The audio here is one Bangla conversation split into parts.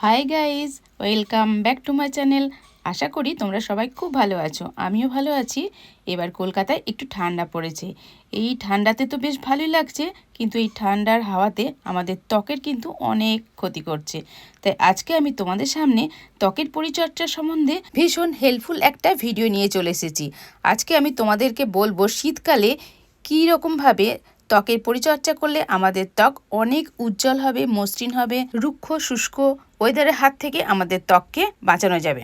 Hi guys welcome back to my channel আশা করি তোমরা সবাই খুব ভালো আছো। আমিও ভালো আছি। এবার কলকাতায় একটু ঠান্ডা পড়েছে। এই ঠান্ডাতে তো বেশ ভালোই লাগছে, কিন্তু এই ঠান্ডার হাওয়াতে আমাদের ত্বকের কিন্তু অনেক ক্ষতি করছে। তাই আজকে আমি তোমাদের সামনে ত্বকের পরিচর্যা সম্বন্ধে ভীষণ হেল্পফুল একটা ভিডিও নিয়ে চলে এসেছি। আজকে আমি তোমাদেরকে বলব শীতকালে কী রকমভাবে ত্বকের পরিচর্যা করলে আমাদের ত্বক অনেক উজ্জ্বল হবে, মসৃণ হবে, রুক্ষ, শুষ্ক ওয়েদারের হাত থেকে আমাদের ত্বককে বাঁচানো যাবে।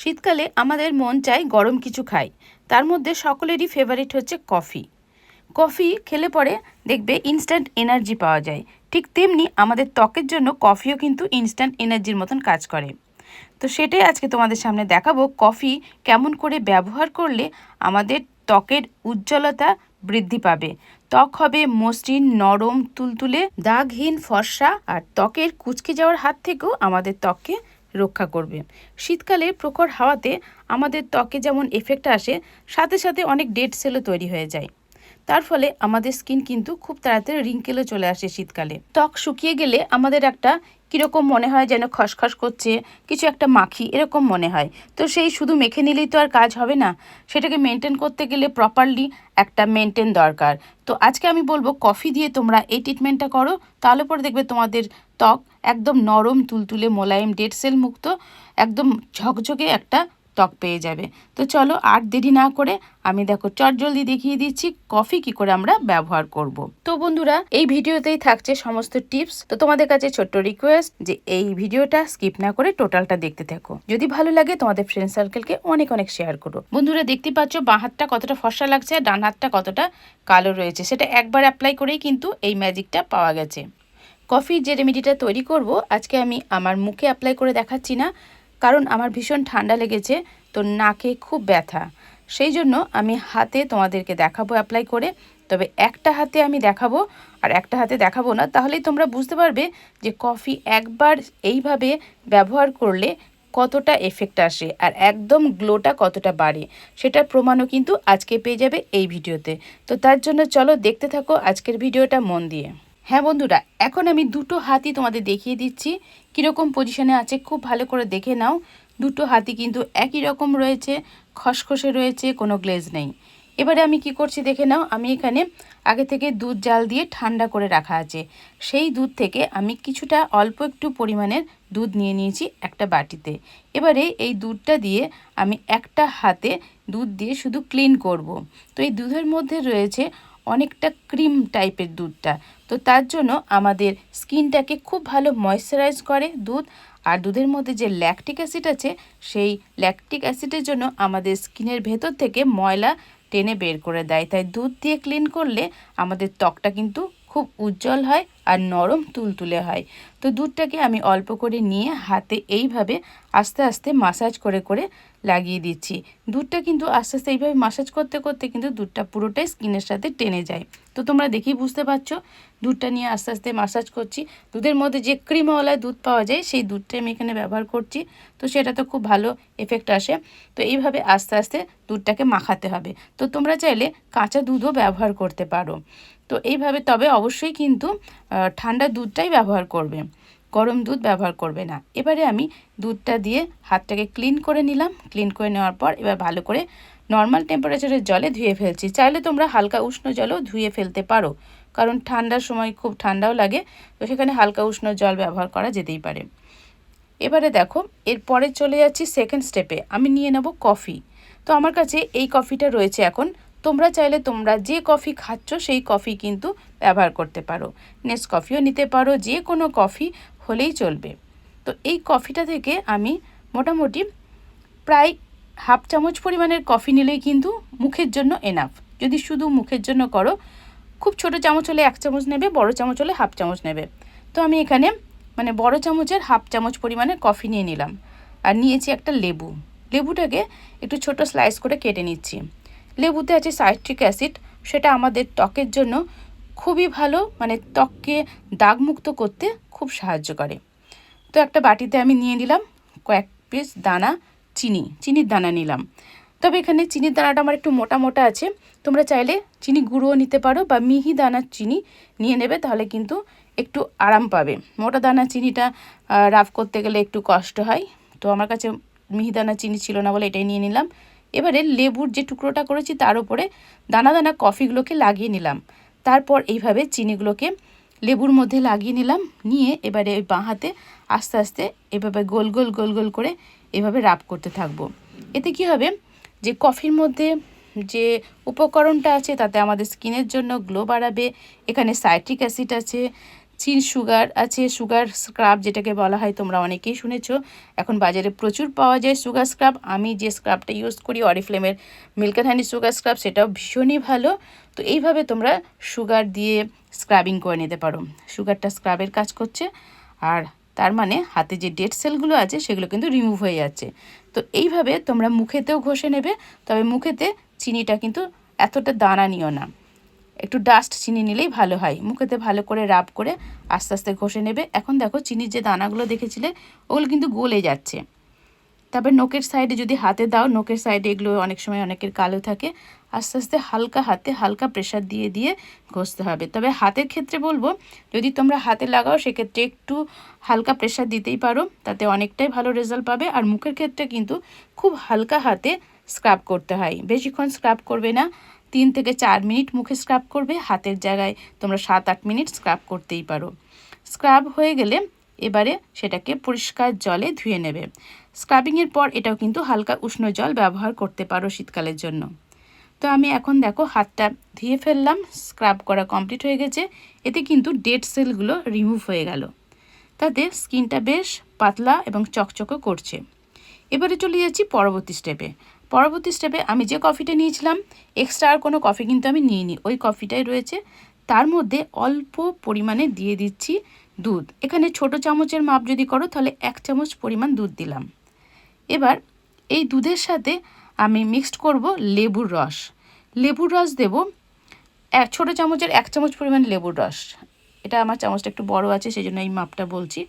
শীতকালে আমাদের মন চায় গরম কিছু খাই, তার মধ্যে সকলেরই ফেভারিট হচ্ছে কফি কফি খেলে পরে দেখবে ইনস্ট্যান্ট এনার্জি পাওয়া যায়, ঠিক তেমনি আমাদের ত্বকের জন্য কফিও কিন্তু ইনস্ট্যান্ট এনার্জির মতন কাজ করে। তো সেটাই আজকে তোমাদের সামনে দেখাবো কফি কেমন করে ব্যবহার করলে আমাদের ত্বকের উজ্জ্বলতা বৃদ্ধি পাবে। ত্বক হবে মসৃণ, নরম, তুলতুলে, দাগহীন, ফর্সা আর ত্বকের কুচকে যাওয়ার হাত থেকেও আমাদের ত্বককে রক্ষা করবে। শীতকালে প্রখর হাওয়াতে আমাদের ত্বকে যেমন এফেক্ট আসে, সাথে সাথে অনেক ডেড সেলও তৈরি হয়ে যায়। তার ফলে আমাদের স্কিন কিন্তু খুব তাড়াতাড়ি রিঙ্কেলও চলে আসে শীতকালে। ত্বক শুকিয়ে গেলে আমাদের একটা কীরকম মনে হয় যেন খসখস করছে, কিছু একটা মাখি, এরকম মনে হয়। তো সেই শুধু মেখে নিলেই তো আর কাজ হবে না, সেটাকে মেনটেন করতে গেলে প্রপারলি একটা মেনটেন দরকার। তো আজকে আমি বলব কফি দিয়ে তোমরা এই ট্রিটমেন্টটা করো, তাহলে পরে দেখবে তোমাদের ত্বক একদম নরম, তুলতুলে, মোলায়েম ডেড সেল মুক্ত, একদম ঝকঝকে একটা ত্বক পেয়ে যাবে। তো চলো আর দেরি না করে আমি দেখো চট জলদি দেখিয়ে দিচ্ছি কফি কি করে আমরা ব্যবহার করব। তো বন্ধুরা, এই ভিডিওতেই থাকছে সমস্ত টিপস। তো তোমাদের কাছে ছোট্ট রিকোয়েস্ট যে এই ভিডিওটা স্কিপ না করে টোটালটা দেখতে থাকো। যদি ভালো লাগে তোমাদের ফ্রেন্ড সার্কেলকে অনেক অনেক শেয়ার করো। বন্ধুরা, দেখতে পাচ্ছ বাঁ হাতটা কতটা ফর্সা লাগছে আর ডান হাতটা কতটা কালো রয়েছে। সেটা একবার অ্যাপ্লাই করেই কিন্তু এই ম্যাজিকটা পাওয়া গেছে। কফির যে রেমেডিটা তৈরি করব, আজকে আমি আমার মুখে অ্যাপ্লাই করে দেখাচ্ছি না। কারণ আমার ভীষণ ঠান্ডা লেগেছে, তো নাকে খুব ব্যথা। সেই জন্য আমি হাতে তোমাদেরকে দেখাবো অ্যাপ্লাই করে। তবে একটা হাতে আমি দেখাবো আর একটা হাতে দেখাবো না, তাহলেই তোমরা বুঝতে পারবে যে কফি একবার এইভাবে ব্যবহার করলে কতটা এফেক্ট আসে আর একদম গ্লোটা কতটা বাড়ে। সেটার প্রমাণও কিন্তু আজকে পেয়ে যাবে এই ভিডিওতে। তো তার জন্য চলো দেখতে থাকো আজকের ভিডিওটা মন দিয়ে। হ্যাঁ বন্ধুরা, এখন আমি দুটো হাতি তোমাদের দেখিয়ে দিচ্ছি। কীরকম পজিশনে আছে খুব ভালো করে দেখে নাও। দুটো হাতি কিন্তু একই রকম রয়েছে, খসখসে রয়েছে, কোনো গ্লেজ নেই। এবারে আমি কি করছি দেখে নাও, আমি এখানে আগে থেকে দুধ জাল দিয়ে ঠান্ডা করে রাখা আছে। সেই দুধ থেকে আমি কিছুটা অল্প একটু পরিমাণের দুধ নিয়ে নিয়েছি একটা বাটিতে। এবারে এই দুধটা দিয়ে আমি একটা হাতে দুধ দিয়ে শুধু ক্লিন করব। তো এই দুধের মধ্যে রয়েছে অনেকটা ক্রিম টাইপের দুধটা। তো তার জন্য আমাদের স্কিনটাকে খুব ভালো ময়শ্চারাইজ করে দুধ। আর দুধের মধ্যে যে ল্যাকটিক অ্যাসিড আছে, সেই ল্যাকটিক অ্যাসিডের জন্য আমাদের স্কিনের ভেতর থেকে ময়লা টেনে বের করে দেয়। তাই দুধ দিয়ে ক্লিন করলে আমাদের ত্বকটা কিন্তু খুব উজ্জ্বল হয় আর নরম তুলতুলে হয়। তো দুধটাকে আমি অল্প করে নিয়ে হাতে এইভাবে আস্তে আস্তে মাসাজ করে করে লাগিয়ে দিচ্ছি। দুধটা কিন্তু আস্তে আস্তে এইভাবে মাসাজ করতে করতে কিন্তু দুধটা পুরোটাই স্কিনের সাথে টেনে যায়। তো তোমরা দেখেই বুঝতে পারছ, দুধটা নিয়ে আস্তে আস্তে মাসাজ করছি। দুধের মধ্যে যে ক্রিমওয়ালা দুধ পাওয়া যায়, সেই দুধটা আমি এখানে ব্যবহার করছি। তো সেটা তো খুব ভালো এফেক্ট আসে। তো এইভাবে আস্তে আস্তে দুধটাকে মাখাতে হবে। তো তোমরা চাইলে কাঁচা দুধও ব্যবহার করতে পারো। তো এইভাবে তবে অবশ্যই কিন্তু ঠান্ডা দুধটাই ব্যবহার করবে। গরম দুধ ব্যবহার করবে না। এবারে আমি দুধটা দিয়ে হাতটাকে ক্লিন করে নিলাম। ক্লিন করে নেওয়ার পর এবার ভালো করে নর্মাল টেম্পারেচারের জলে ধুয়ে ফেলছি। চাইলে তোমরা হালকা উষ্ণ জলও ধুয়ে ফেলতে পারো, কারণ ঠান্ডার সময় খুব ঠান্ডাও লাগে, তো সেখানে হালকা উষ্ণ জল ব্যবহার করা যেতেই পারে। এবারে দেখো, এরপরে চলে যাচ্ছি সেকেন্ড স্টেপে আমি নিয়ে নেব কফি তো আমার কাছে এই কফিটা রয়েছে এখন। তোমরা চাইলে তোমরা যে কফি খাচ্ছ, সেই কফি কিন্তু ব্যবহার করতে পারো। নেস কফিও নিতে পারো। যে কোনো কফি হলেই চলবে। তো এই কফিটা থেকে আমি মোটামুটি প্রায় হাফ চামচ পরিমাণের কফি নিলেই কিন্তু মুখের জন্য এনাফ যদি শুধু মুখের জন্য করো, খুব ছোট চামচ হলে এক চামচ নেবে, বড় চামচ হলে হাফ চামচ নেবে। তো আমি এখানে মানে বড় চামচের হাফ চামচ পরিমাণে কফি নিয়ে নিলাম। আর নিয়েছি একটা লেবু। লেবুটাকে একটু ছোট স্লাইস করে কেটে নিচ্ছি। লেবুতে আছে সাইট্রিক অ্যাসিড, সেটা আমাদের ত্বকের জন্য খুবই ভালো মানে ত্বককে দাগমুক্ত করতে খুব সাহায্য করে। তো একটা বাটিতে আমি নিয়ে নিলাম কয়েক পিস দানা, চিনি, চিনির দানা নিলাম। তবে এখানে চিনির দানাটা আমার একটু মোটা মোটা আছে। তোমরা চাইলে চিনি গুঁড়োও নিতে পারো বা মিহি দানার চিনি নিয়ে নেবে, তাহলে কিন্তু একটু আরাম পাবে। মোটা দানা চিনিটা রাফ করতে গেলে একটু কষ্ট হয়। তো আমার কাছে মিহিদানা চিনি ছিল না বলে এটাই নিয়ে নিলাম। এবারে লেবুর যে টুকরোটা করেছি তার উপরে দানা দানা কফিগুলোকে লাগিয়ে নিলাম। তারপর এইভাবে চিনিগুলোকে লেবুর মধ্যে লাগিয়ে নিলাম। নিয়ে এবারে ওই বাঁ হাতে আস্তে আস্তে এভাবে গোল গোল গোল গোল করে এভাবে রাব করতে থাকব। এতে কি হবে? যে কফির মধ্যে যে উপকরণটা আছে, তাতে আমাদের স্কিনের জন্য গ্লো বাড়াবে। এখানে সাইট্রিক অ্যাসিড আছে চিন সুগার আছে সুগার স্ক্রাব যেটাকে বলা হয় তোমরা অনেকেই শুনেছ। এখন বাজারে প্রচুর পাওয়া যায় সুগার স্ক্রাব। আমি যে স্ক্রাবটা ইউজ করি অরিফ্লেমের মিল্ক হানি সুগার স্ক্রাব সেটাও ভীষণই ভালো। তো এইভাবে তোমরা সুগার দিয়ে স্ক্রাবিং করে নিতে পারো। সুগারটা স্ক্রাবের কাজ করছে। আর তার মানে হাতে যে ডেড সেলগুলো আছে, সেগুলো কিন্তু রিমুভ হয়ে যাচ্ছে। তো এইভাবে তোমরা মুখেতেও ঘষে নেবে, তবে মুখেতে চিনিটা কিন্তু এতটা দানা নিও না। একটু ডাস্ট চিনি নিলেই ভালো হয়। মুখেতে ভালো করে রাব করে আস্তে আস্তে ঘষে নেবে। এখন দেখো চিনির যে দানাগুলো দেখেছিলে, ওগুলো কিন্তু গলে যাচ্ছে। তারপর নোকের সাইডে যদি হাতে দাও নোকের সাইডে এগুলো অনেক সময় অনেকের কালো থাকে, আস্তে আস্তে হালকা হাতে হালকা প্রেশার দিয়ে দিয়ে ঘষতে হবে। তবে হাতের ক্ষেত্রে বলব, যদি তোমরা হাতে লাগাও, সেক্ষেত্রে একটু হালকা প্রেশার দিতেই পারো। তাতে অনেকটাই ভালো রেজাল্ট পাবে। আর মুখের ক্ষেত্রে কিন্তু খুব হালকা হাতে স্ক্রাব করতে হয়। বেশিক্ষণ স্ক্রাব করবে না। তিন থেকে চার মিনিট মুখে স্ক্রাব করবে, হাতের জায়গায় তোমরা সাত আট মিনিট স্ক্রাব করতেই পারো। স্ক্রাব হয়ে গেলে এবারে সেটাকে পরিষ্কার জলে ধুয়ে নেবে। স্ক্রাবিংয়ের পর এটাও কিন্তু হালকা উষ্ণ জল ব্যবহার করতে পারো শীতকালের জন্য। তো আমি এখন দেখো হাতটা ধুয়ে ফেললাম স্ক্রাব করা কমপ্লিট হয়ে গেছে, এতে কিন্তু ডেড সেলগুলো রিমুভ হয়ে গেল। তাতে স্কিনটা বেশ পাতলা এবং চকচকো করছে। এবারে চলে যাচ্ছি পরবর্তী স্টেপে পরবর্তী স্টেপে আমি যে কফিটা নিয়েছিলাম এক্সট্রা আর কোনো কফি কিন্তু আমি নিইনি। ওই কফিটাই রয়েছে। তার মধ্যে অল্প পরিমাণে দিয়ে দিচ্ছি দুধ। এখানে ছোট চামচের মাপ যদি করো, তাহলে এক চামচ পরিমাণ দুধ দিলাম। এবার এই দুধের সাথে আমি মিক্সড করব লেবুর রস। লেবুর রস দেব এক, ছোটো চামচের এক চামচ পরিমাণ লেবুর রস। এটা আমার চামচটা একটু বড় আছে সেই জন্য এই মাপটা বলছি।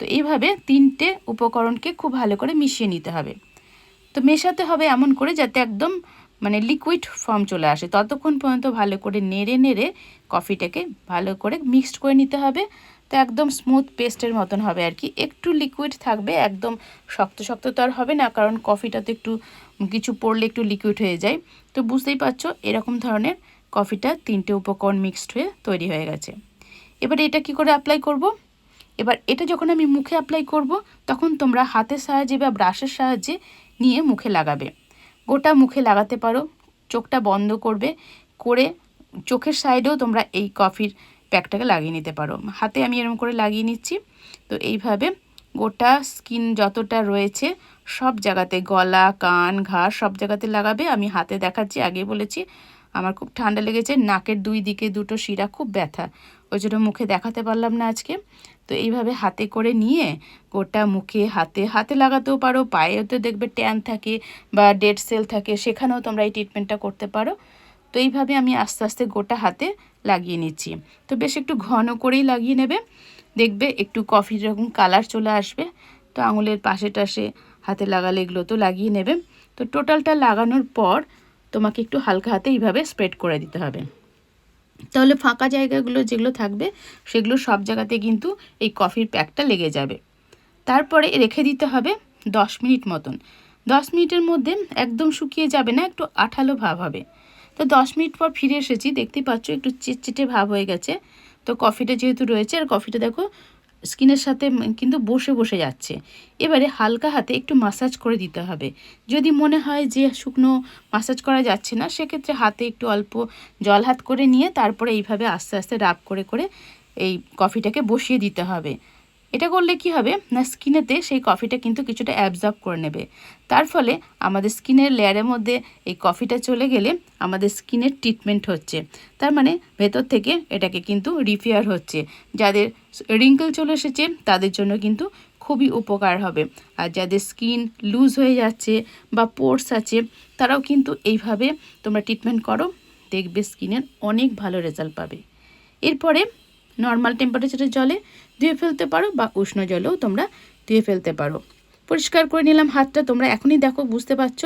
তো এইভাবে তিনটে উপকরণকে খুব ভালো করে মিশিয়ে নিতে হবে। তো মেশাতে হবে এমন করে যাতে একদম মানে লিকুইড ফর্ম চলে আসে। ততক্ষণ পর্যন্ত ভালো করে নেড়ে নেড়ে কফিটাকে ভালো করে মিক্সড করে নিতে হবে। তো একদম স্মুথ পেস্টের মতন হবে আর কি। একটু লিকুইড থাকবে, একদম শক্ত শক্ত তো আর হবে না, কারণ কফিটা তো একটু কিছু পড়লে একটু লিকুইড হয়ে যায়। তো বুঝতেই পারছ, এরকম ধরনের কফিটা তিনটে উপকরণ মিক্সড হয়ে তৈরি হয়ে গেছে। এবার এটা কি করে অ্যাপ্লাই করব। এবার এটা যখন আমি মুখে অ্যাপ্লাই করব, তখন তোমরা হাতের সাহায্যে বা ব্রাশের সাহায্যে নিয়ে মুখে লাগাবে। গোটা মুখে লাগাতে পারো, চোখটা বন্ধ করবে, করে চোখের সাইডেও তোমরা এই কফির প্যাকটাকে লাগিয়ে নিতে পারো। হাতে আমি এরকম করে লাগিয়ে নিচ্ছি। তো এইভাবে গোটা স্কিন যতটা রয়েছে, সব জায়গাতে গলা, কান ঘাড় সব জায়গাতে লাগাবে। আমি হাতে দেখাচ্ছি, আগে বলেছি, আমার খুব ঠান্ডা লেগেছে, নাকের দুই দিকে দুটো শিরা, খুব ব্যথা। ওই জন্য মুখে দেখাতে পারলাম না আজকে। তো এইভাবে হাতে করে নিয়ে গোটা মুখে হাতে হাতে লাগাতেও পারো পায়েতে দেখবে ট্যান থাকে বা ডেড সেল থাকে, সেখানেও তোমরা এই ট্রিটমেন্টটা করতে পারো। তো এইভাবে আমি আস্তে আস্তে গোটা হাতে লাগিয়ে নিচ্ছি। তো বেশ একটু ঘন করেই লাগিয়ে নেবে। দেখবে একটু কফির এরকম কালার চলে আসবে। তো আঙুলের পাশে টাশে হাতে লাগালে এগুলো তো লাগিয়ে নেবে। তো টোটালটা লাগানোর পর তোমাকে একটু হালকা হাতে এইভাবে স্প্রেড করে দিতে হবে। তাহলে ফাঁকা জায়গাগুলো যেগুলো থাকবে, সেগুলো সব জায়গাতে কিন্তু এই কফির প্যাকটা লেগে যাবে। তারপরে রেখে দিতে হবে দশ মিনিট মতন। দশ মিনিটের মধ্যে একদম শুকিয়ে যাবে না, একটু আঠালো ভাব হবে। তো দশ মিনিট পর ফিরে এসেছি দেখতেই পাচ্ছ একটু চিটচিটে ভাব হয়ে গেছে। তো কফিটা যেহেতু রয়েছে, আর কফিটা দেখো স্কিনের সাথে কিন্তু বসে বসে যাচ্ছে। এবারে হালকা হাতে একটু মাসাজ করে দিতে হবে। যদি মনে হয় যে শুকনো মাসাজ করা যাচ্ছে না, সেক্ষেত্রে হাতে একটু অল্প জল হাত করে নিয়ে তারপরে এইভাবে আস্তে আস্তে রাব করে করে এই কফিটাকে বসিয়ে দিতে হবে। এটা করলে কি হবে? না, স্কিনেতে সেই কফিটা কিন্তু কিছুটা অ্যাবজর্ব করে নেবে। তার ফলে আমাদের স্কিনের লেয়ারের মধ্যে এই কফিটা চলে গেলে আমাদের স্কিনের ট্রিটমেন্ট হচ্ছে। তার মানে ভেতর থেকে এটাকে কিন্তু রিপেয়ার হচ্ছে। যাদের রিঙ্কেল চলে এসেছে, তাদের জন্য কিন্তু খুবই উপকার হবে। আর যাদের স্কিন লুজ হয়ে যাচ্ছে বা পোর্স আছে, তারাও কিন্তু এইভাবে তোমরা ট্রিটমেন্ট করো, দেখবে স্কিনের অনেক ভালো রেজাল্ট পাবে। এরপরে নর্মাল টেম্পারেচারের জলে ধুয়ে ফেলতে পারো বা উষ্ণ জলেও তোমরা ধুয়ে ফেলতে পারো। পরিষ্কার করে নিলাম হাতটা। তোমরা এখনই দেখো, বুঝতে পারছ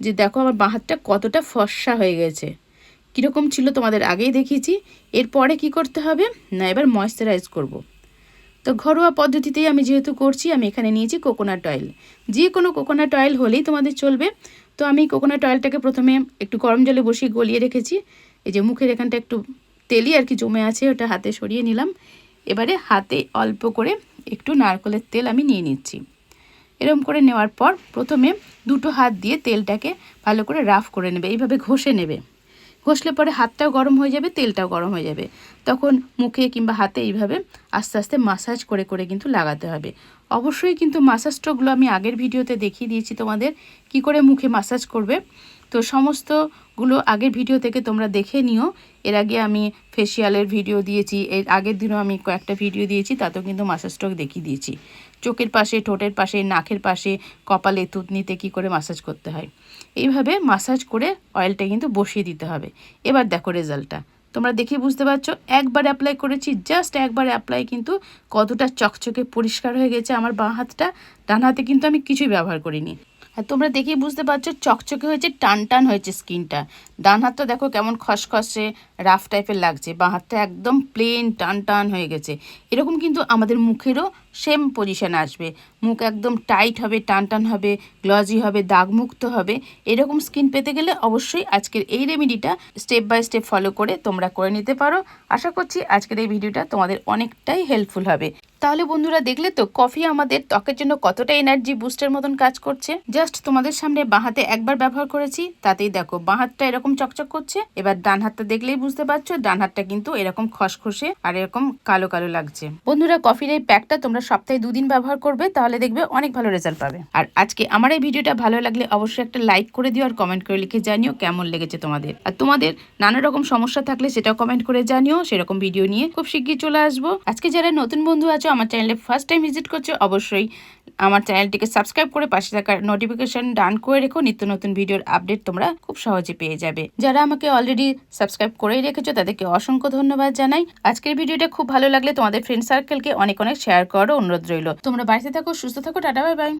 যে দেখো আমার বাঁ হাতটা কতটা ফর্সা হয়ে গেছে। কীরকম ছিল তোমাদের আগেই দেখিয়েছি। এরপরে কি করতে হবে? না, এবার ময়শ্চারাইজ করব। তো ঘরোয়া পদ্ধতিতেই আমি যেহেতু করছি, আমি এখানে নিয়েছি কোকোনাট অয়েল যে কোনো কোকোনাট অয়েল হলেই তোমাদের চলবে। তো আমি কোকোনাট অয়েলটাকে প্রথমে একটু গরম জলে বসিয়ে গলিয়ে রেখেছি। এই যে মুখের এখানটা একটু তেলই আর কি জমে আছে, ওটা হাতে সরিয়ে নিলাম। এবারে হাতে অল্প করে একটু নারকলের তেল আমি নিয়ে নিচ্ছি। এরকম করে নেওয়ার পর প্রথমে দুটো হাত দিয়ে তেলটাকে ভালো করে রাফ করে নেবে, এইভাবে ঘষে নেবে। ঘষলে পরে হাতটাও গরম হয়ে যাবে, তেলটাও গরম হয়ে যাবে। তখন মুখে কিংবা হাতে এইভাবে আস্তে আস্তে মাসাজ করে করে কিন্তু লাগাতে হবে। অবশ্যই কিন্তু মাসাজ স্ট্রোকগুলো আমি আগের ভিডিওতে দেখিয়ে দিয়েছি তোমাদের, কি করে মুখে মাসাজ করবে। তো সমস্তগুলো আগের ভিডিও থেকে তোমরা দেখে নিও। এর আগে আমি ফেসিয়ালের ভিডিও দিয়েছি, এর আগের দিনও আমি কয়েকটা ভিডিও দিয়েছি, তাতেও কিন্তু মাসাজ স্ট্রোক দেখিয়ে দিয়েছি। চোখের পাশে, ঠোঁটের পাশে, নাকের পাশে, কপালে তুতনিতে কী করে মাসাজ করতে হয়? এইভাবে মাসাজ করে অয়েলটা কিন্তু বসিয়ে দিতে হবে। এবার দেখো রেজাল্টটা তোমরা দেখে বুঝতে পারছ, একবার অ্যাপ্লাই করেছি জাস্ট একবার অ্যাপ্লাই কিন্তু কতটা চকচকে পরিষ্কার হয়ে গেছে আমার বাঁ হাতটা। ডান হাতে কিন্তু আমি কিছুই ব্যবহার করিনি। তোমরা দেখেই বুঝতে পারছ, চকচকে হয়েছে টান টান হয়েছে স্কিনটা। ডান হাতটা দেখো কেমন খসখসে, রাফ টাইপের লাগছে। বাঁ হাতটা একদম প্লেন টান টান হয়ে গেছে। এরকম কিন্তু আমাদের মুখেরও সেম পজিশন আসবে। মুখ একদম টাইট হবে টান টান হবে গ্লজি হবে, দাগমুক্ত হবে। এরকম স্কিন পেতে গেলে অবশ্যই আজকের এই রেমেডিটা স্টেপ বাই স্টেপ ফলো করে তোমরা করে নিতে পারো। আশা করছি আজকের এই ভিডিওটা তোমাদের অনেকটাই হেল্পফুল হবে। তাহলে বন্ধুরা দেখলে তো কফি আমাদের ত্বকের জন্য কতটা এনার্জি বুস্টের মতন কাজ করছে। জাস্ট তোমাদের সামনে বাঁহাতে একবার ব্যবহার করেছি, তাতেই দেখো বাঁ হাতটা এরকম চকচক করছে। এবার ডান হাতটা দেখলেই বুঝতে পারছ, ডান হাতটা কিন্তু এরকম খসখসে আর এরকম কালো কালো লাগছে। বন্ধুরা কফির এই প্যাকটা তোমরা সপ্তাহে দুদিন ব্যবহার করবে, তাহলে দেখবে অনেক ভালো রেজাল্ট পাবে। আর আজকে আমার এই ভিডিওটা ভালো লাগলে অবশ্যই একটা লাইক করে দিও আর কমেন্ট করে লিখে জানিও কেমন লেগেছে তোমাদের। আর তোমাদের নানা রকম সমস্যা থাকলে সেটাও কমেন্ট করে জানিও, সেরকম ভিডিও নিয়ে খুব শিগগির চলে আসব। আজকে যারা নতুন বন্ধু আছো আমার চ্যানেলে ফার্স্ট টাইম ভিজিট করছ, অবশ্যই আমার চ্যানেলটিকে সাবস্ক্রাইব করে পাশে থাকার নোটিফিকেশন ডান করে রেখো। নিত্য নতুন ভিডিওর আপডেট তোমরা খুব সহজে পেয়ে যাবে। যারা আমাকে অলরেডি সাবস্ক্রাইব করেই রেখেছো, তাদেরকে অসংখ্য ধন্যবাদ জানাই। আজকের ভিডিওটা খুব ভালো লাগলে তোমাদের ফ্রেন্ড সার্কেলকে অনেক অনেক শেয়ার করারও অনুরোধ রইল। তোমরা বাড়িতে থাকো, সুস্থ থাকো, টাটা বাই বাই